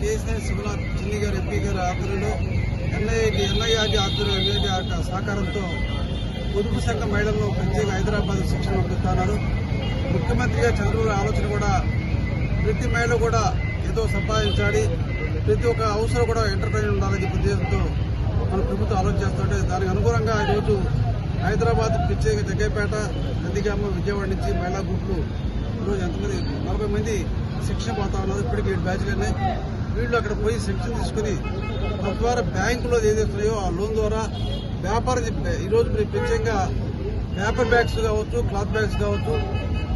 కేసీఆర్ శివనాథ్ చిన్ని గారు ఎంపీ గారి ఆధ్వర్యంలో ఎన్ఐటి ఎన్ఐఆర్డి ఆధ్వర్యం ఎన్ఐటి సహకారంతో పొదుపు సంఘ మహిళలను ప్రత్యేక హైదరాబాద్ శిక్షణ పంపిస్తున్నారు ముఖ్యమంత్రి గారు చంద్రబాబు ఆలోచన కూడా ప్రతి మహిళ కూడా ఏదో సంపాదించాలి ప్రతి ఒక్క అవసరం కూడా ఎంటర్ప్రైన్ ఉండాలని చెప్పి ఉద్దేశంతో మన ప్రభుత్వం ఆలోచన చేస్తుంటే దానికి అనుగుణంగా ఈరోజు హైదరాబాద్ ప్రత్యేక జగ్గైపేట నందిగామ విజయవాడ నుంచి మహిళా గ్రూపులు ఈరోజు ఎంతమంది నలభై మంది శిక్షణ పోతా ఉన్నారు. ఇప్పటికీ ఏడు బ్యాచ్లు ఉన్నాయి వీళ్ళు అక్కడ పోయి శిక్షణ తీసుకుని తద్వారా బ్యాంకులో ఏదైతున్నాయో ఆ లోన్ ద్వారా వ్యాపారం ఈరోజు మీరు ప్రత్యేకంగా పేపర్ బ్యాగ్స్ కావచ్చు క్లాత్ బ్యాగ్స్ కావచ్చు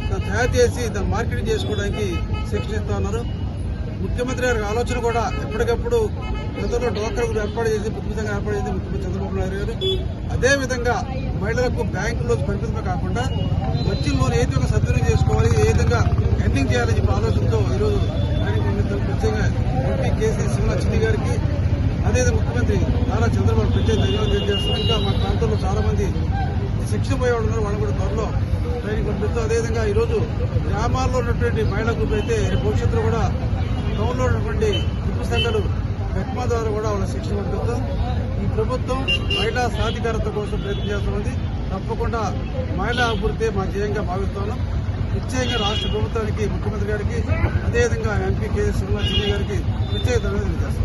దాన్ని తయారు చేసి దాన్ని మార్కెటింగ్ చేసుకోవడానికి శిక్షణ ఇస్తా ఉన్నారు. ముఖ్యమంత్రి గారి ఆలోచన కూడా ఎప్పటికప్పుడు గతంలో డోకర్ ఏర్పాటు చేసి ముఖ్యమంత్రి ఏర్పాటు చేసి ముఖ్యమంత్రి చంద్రబాబు నాయుడు గారు. అదేవిధంగా మహిళలకు బ్యాంకులో పరిమితమే కాకుండా వచ్చి లోన్ ఏ ఒక ఎండింగ్ చేయాలని చెప్పి ఆలోచనతో ఈరోజు ఆయన ప్రత్యేకంగా ఎంపీ కేసీ శివనాథ్ చిన్ని గారికి అదే ముఖ్యమంత్రి నారా చంద్రబాబు ప్రత్యేక ధన్యవాదాలు తెలియజేస్తున్నాం. ఇంకా మా ప్రాంతంలో చాలా మంది శిక్షణ పోయేవాళ్ళు ఉన్నారు. వాళ్ళు కూడా త్వరలో ట్రైనింగ్ పంపిస్తూ అదేవిధంగా ఈరోజు గ్రామాల్లో ఉన్నటువంటి మహిళలకు గ్రూప్ అయితే భవిష్యత్తులో కూడా టౌన్లో ఉన్నటువంటి గ్రూప్ సంఘాలు మెట్మా ద్వారా కూడా వాళ్ళ శిక్షణ పంపిస్తాం. ఈ ప్రభుత్వం మహిళా సాధికారత కోసం ప్రయత్నం చేస్తున్నది. తప్పకుండా మహిళా అభివృద్ధి మా ధ్యేయంగా భావిస్తున్నాం. ప్రత్యేకంగా రాష్ట్ర ప్రభుత్వానికి ముఖ్యమంత్రి గారికి అదేవిధంగా ఎంపీ కేసీ సింహారెడ్డి గారికి ప్రత్యేక ధన్యవాదాలు